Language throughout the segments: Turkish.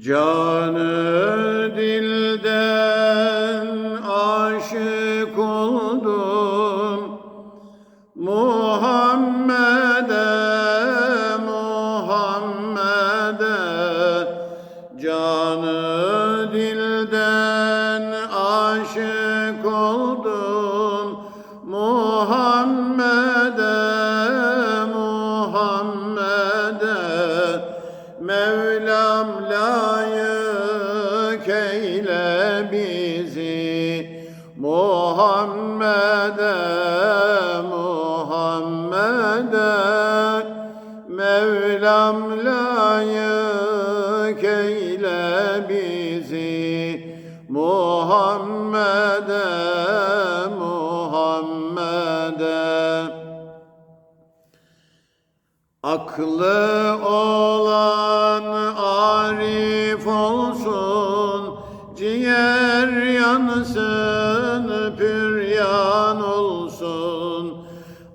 Canı dilden aşık oldum. Muhammed'e Muhammed'e Canı dilden aşık oldum. Muhammed'e Mevlam layık eyle bizi. Muhammed'e Muhammed'e. Mevlam layık eyle bizi. Muhammed'e Muhammed'e. Aklı olan olsun, ciğer yansın, püryan olsun.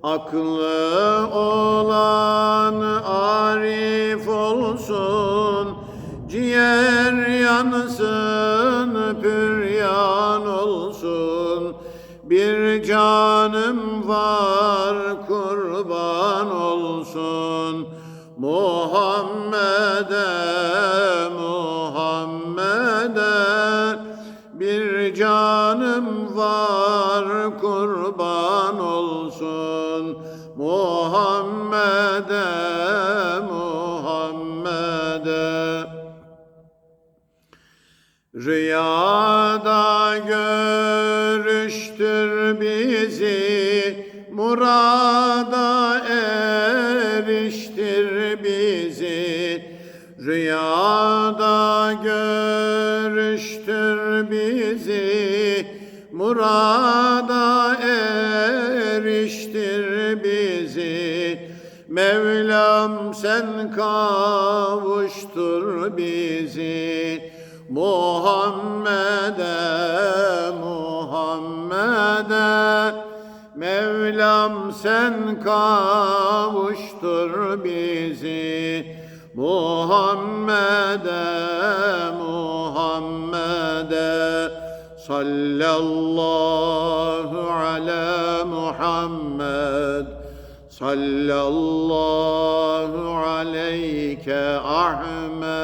Aklı olan arif olsun, ciğer yansın, püryan olsun. Bir canım var kurban olsun Muhammed'e Bir canım var kurban olsun Muhammed'e Muhammed'e Rüyada görüştür bizi, murada eriştir bizi. Rüyada görüştür bizi, murada eriştir bizi. Mevlam sen kavuştur bizi. Muhammed'e Muhammed'e Mevlam sen kavuştur bizi Muhammed'e Muhammed'e صلى الله على محمد. صلى الله عليك أحمد.